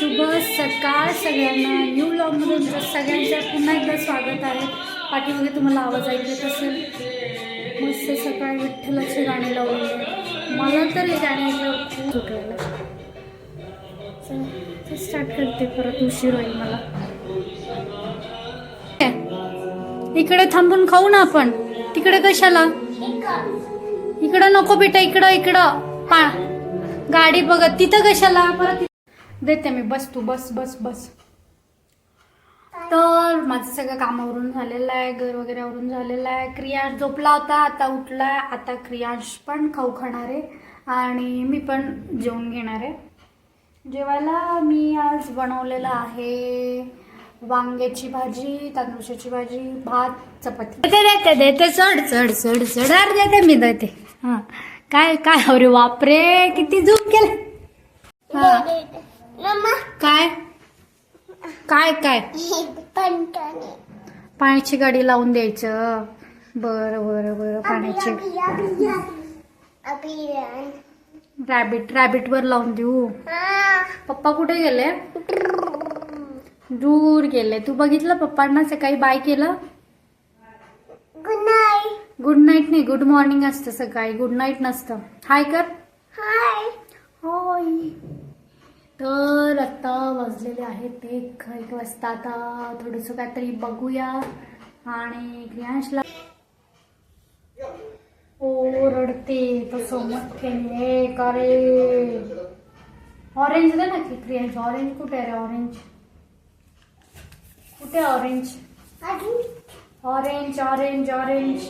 शुभ सकाळ सगळ्यांना. न्यू ब्लॉगमध्ये तुमचं सगळ्यांचं पुन्हा एकदा स्वागत आहे. पाठीमागे तुम्हाला आवाज ऐकू येत असेल. मस्त सकाळी विठ्ठलाचे गाणी लावलेली मला तर हे गाणे ऐकल्यावर खूप स्टार्ट करते परत. उशीर होईल मला. इकडे थांबून खाऊ ना आपण. तिकडे कशाला? इकडं नको बेटा इकडं इकडं. पा गाडी बघत. तिथं कशाला? परत देते मी बस तू बस बस बस. तर माझं सगळं कामावरून झालेलं आहे घर वगैरे आवरून झालेलं आहे. क्रियांश झोपला होता आता उठला आहे आता क्रियांश पण खाऊ खाणार आहे आणि मी पण जेवून घेणार आहे. जेवायला मी आज बनवलेलं आहे वांग्याची भाजी तांदूळशाची भाजी भात चपाती. देते देते देते चढ चढ चढ चढ अरे देते मी देते. हां. काय काय अरे बापरे किती झूम केलं. हां. काय? काय काय? पाण्याची गाडी लावून द्यायचं. बरं बरं बरं पाण्याची. रॅबिट रॅबिट वर लावून देऊ. पप्पा कुठे गेले? दूर गेले. तू बघितलं पप्पांना सकाळी बाय केलं? गुड नाईट गुड नाईट नाही गुड मॉर्निंग असतं सकाळी. गुड नाईट नसतं. हाय कर. होय तर आता वाजलेले आहेत एक एक वाजता. आता थोडंसं काहीतरी बघूया. आणि क्रियांशला ओ रडते तसं मोठे का रे? ऑरेंज दे ना की क्रियांश? ऑरेंज कुठे आहे रे ऑरेंज कुठे ऑरेंज ऑरेंज ऑरेंज ऑरेंज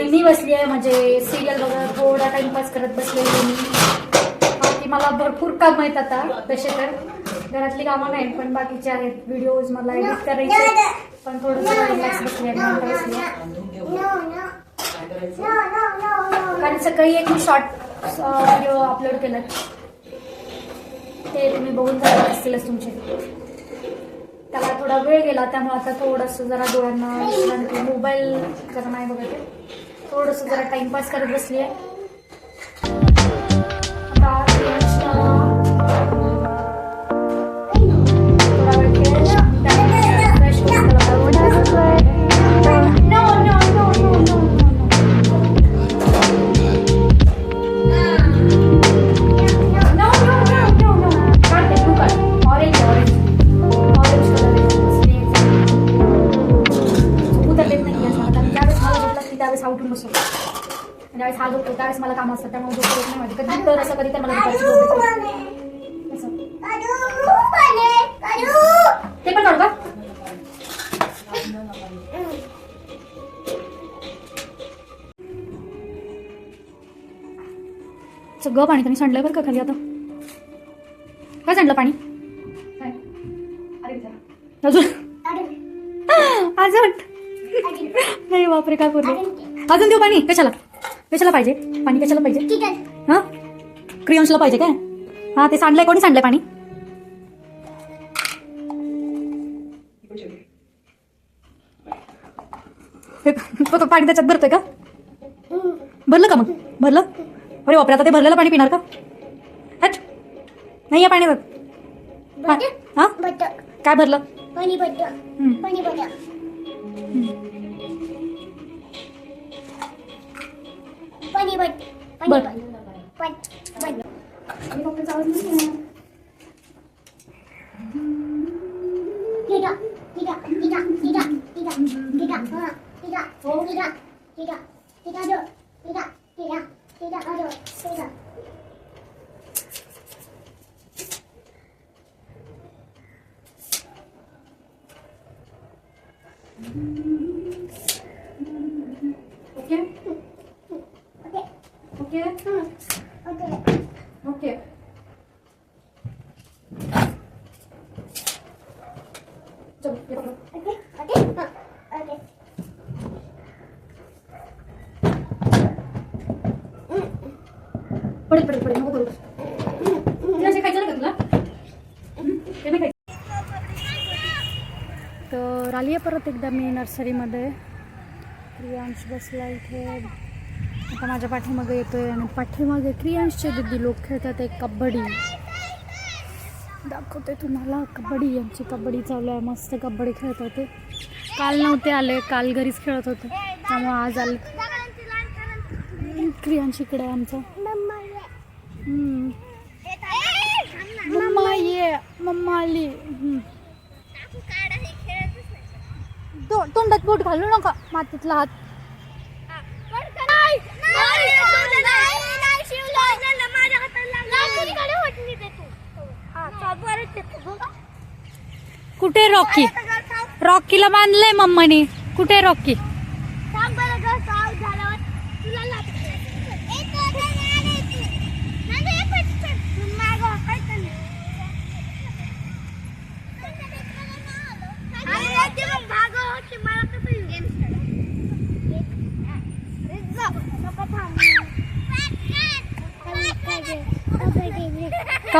आणि मी बसली आहे म्हणजे सिरियल बघत थोडा टाइमपास करत बसलेली मी. बाकी मला भरपूर काम आहेत आता तसे तर घरातली कामं नाही पण बाकीचे आहेत. व्हिडिओज मला एडिट करायचे. पण थोडंसं बसली आहे आहे. कारण सकाळी एक मी शॉर्ट व्हिडिओ अपलोड केलं. ते तुम्ही बघून झाले असतीलच तुमचे. त्याला थोडा वेळ गेला त्यामुळे आता थोडंसं जरा डोळ्यांना मोबाईल जरा नाही बघत आहे. थोडंसं जरा टाइमपास करत बसली आहे काम असतं त्यामुळे झोप येत नाही. माझी कधी तर असं कधी तर मला दुपारची झोप येते. असं. ते पण काढू का? सगळं पाणी तुम्ही सांडलंय बरं का खाली आता? काय सांडलं पाणी? अजून? अजून. नाही बापरे काय करू? अजून देऊ पाणी? कशाला? कशाला पाहिजे? पाणी कशाला पाहिजे? हा? क्रियांशला पाहिजे काय? हा ते सांडलंय. कोणी सांडलंय पाणी? पाणी त्याच्यात भरतोय का? भरलं का मग? भरलं? अरे बापरे आता ते भरलेलं पाणी पिणार का? हट. नाही आहे पाणी हा? काय भरलं? पाणी. पाणी but bật bật bật bật Tidak, tidak, tidak, tidak, tidak, tidak, tidak, oh, tidak, tidak, tidak ada, tidak. Mm-hmm. पडेल पड पडेल नको करू. असे खायचं ना तुला? ते नाही खायचं. तर आली आहे परत एकदा मी नर्सरीमध्ये. क्रियांश बसला इथे. आता माझ्या पाठीमागे येतोय आणि पाठीमागे क्रियांशचे दिदी लोक खेळतात एक कबड्डी. दाखवते तुम्हाला कबड्डी यांची कबड्डी चालू आहे. मस्त कबड्डी खेळत होते. काल नव्हते आले काल घरीच खेळत होते. त्यामुळे आज आले. क्रियांश इकडे आमचं. मम्मा ये मम्मा आली. तोंडात बोट घालू नका मातीतला हात. कुठे रॉकी? रॉकीला बांधलंय मम्मानी. कुठे रॉकी?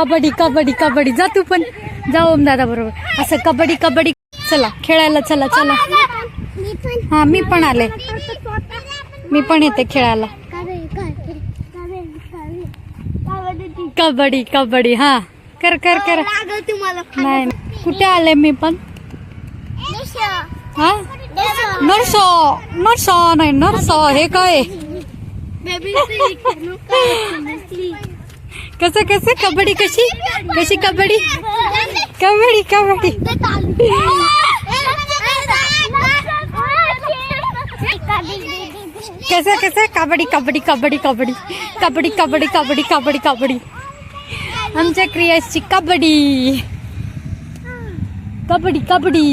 कबड्डी कबड्डी कबड्डी. जा तू पण. जा ओम दादा बरोबर. असं कबड्डी कबड्डी. चला खेळायला चला चला. हा मी पण आले. मी पण येते खेळायला. कबड्डी कबड्डी. हा. कर कर कर. नाही कुठे आले मी पण? हा? नरसो नरसो नाही नरसो. हे काय? कसं कसं? कबड्डी कशी? कशी कबड्डी? कबड्डी कबड्डी. कसं कसं? कबड्डी कबड्डी कबड्डी कबड्डी. कबड्डी कबड्डी कबड्डी कबड्डी कबड्डी. आमच्या क्रियाची कबड्डी. कबड्डी कबड्डी.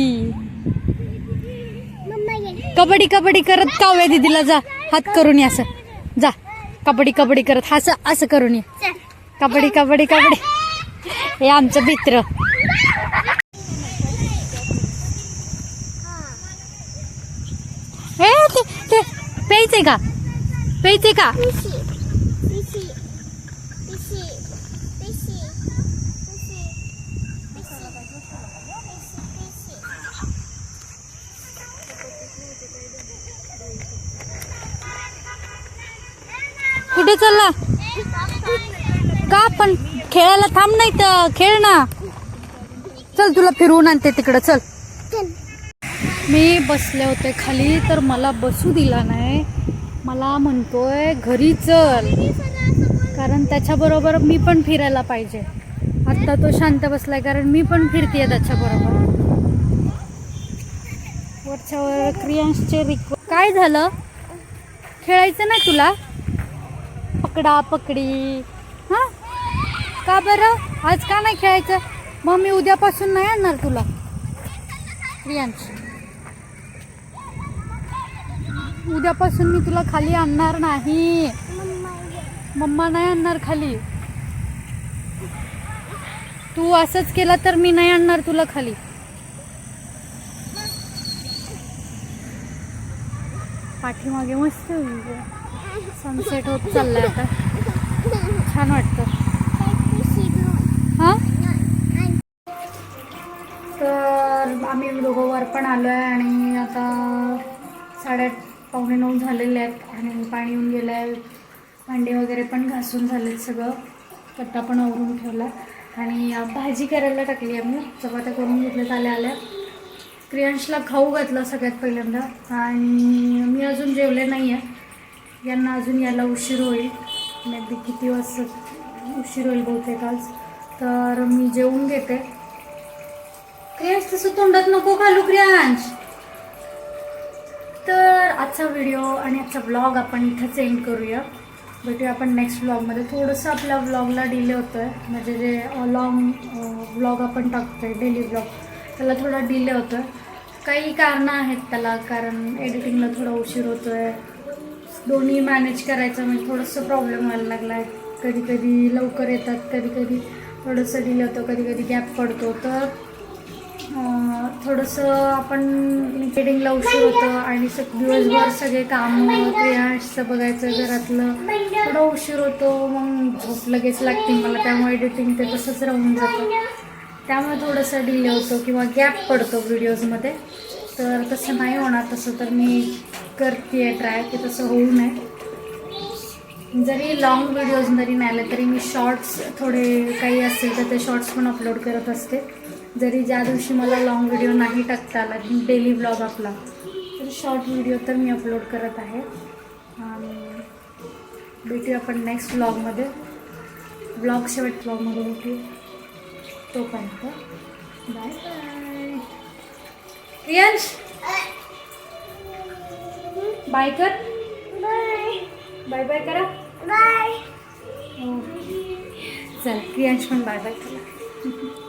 कबड्डी कबड्डी करत काव्या दिदीला जा? हात करून ये असं. जा. कबड्डी कबड्डी करत. असं असं करून ये. कबड्डी कबड्डी कबड्डी. हे आमचं मित्र. हे ते ते प्यायचंय का? प्यायचे का? कुठे चालला? का? पण खेळायला थांब नाही तर खेळ ना. चल तुला फिरवून आणते तिकडं. चल. मी बसले होते खाली तर मला बसू दिला नाही. मला म्हणतोय घरी चल. कारण त्याच्याबरोबर मी पण फिरायला पाहिजे. आत्ता तो शांत बसलाय कारण मी पण फिरते त्याच्याबरोबर. वरच्यावर क्रियांशचे रिक्व काय झालं? खेळायचं नाही तुला? पकडा पकडी. हां? का बरं? आज का नाही खेळायचं? मग मी उद्यापासून नाही आणणार तुला. प्रियांश. उद्यापासून मी तुला खाली आणणार नाही. मम्मा नाही आणणार खाली. तू असंच केला तर मी नाही आणणार तुला खाली. पाठीमागे मस्त सनसेट होत चाललाय आता. छान वाटतं. आलो आहे आणि आता साडेआठ पावणे नऊ झालेले आहेत आणि पाणी येऊन गेलं आहे भांडे वगैरे पण घासून झालेत सगळं. कट्टा पण आवरून ठेवला. आणि भाजी करायला टाकली आहे मी. चपात्या करून घेतल्यात आल्या आल्या. क्रियांशला खाऊ घातलं सगळ्यात पहिल्यांदा. आणि मी अजून जेवले नाही आहे यांना अजून यायला उशीर होईल. मे किती वाजता उशीर होईल बहुतेक आज. तर मी जेवून घेते. क्रियांश तसं तोंडात नको घालू क्रियांश तर आजचा व्हिडिओ आणि आजचा ब्लॉग आपण इथंच एंड करूया. भेटूया आपण नेक्स्ट ब्लॉगमध्ये थोडंसं आपल्या ब्लॉगला डिले होतो आहे म्हणजे जे लॉंग ब्लॉग आपण टाकतो आहे डेली ब्लॉग त्याला थोडा डिले होतो आहे काही कारणं आहेत त्याला कारण एडिटिंगला थोडा उशीर होतो आहे दोन्ही मॅनेज करायचं म्हणजे थोडंसं प्रॉब्लेम व्हायला लागला आहे कधी कधी लवकर येतात कधी कधी थोडंसं डिले होतं कधी कधी गॅप पडतो. तर थोडंसं आपण ट्रेडिंगला उशीर होतं आणि सग दिवसभर सगळे काम क्रियांशचं बघायचं घरातलं थोडं उशीर होतो मग झोप लगेच लागते मला त्यामुळे एडिटिंग ते तसंच राहून जातं. त्यामुळे थोडंसं डिले होतो किंवा गॅप पडतो व्हिडिओजमध्ये तर तसं नाही होणार तसं तर मी करते ट्राय की तसं होऊ नये. जरी लॉंग व्हिडिओज जरी नाही आले तरी मी शॉर्ट्स थोडे काही असतील तर ते शॉर्ट्स पण अपलोड करत असते. जरी ज्या दिवशी मला लॉंग व्हिडिओ नाही टाकता आला डेली ब्लॉग आपला तर शॉर्ट व्हिडिओ तर मी अपलोड करत आहे. आणि भेटूया आपण नेक्स्ट ब्लॉगमध्ये ब्लॉग शेवट ब्लॉगमध्ये भेटूया. तोपर्यंत बाय बाय प्रियांश! बाय कर. बाय बाय बाय करा. बाय हो. चल प्रियांश पण बाय बाय करा.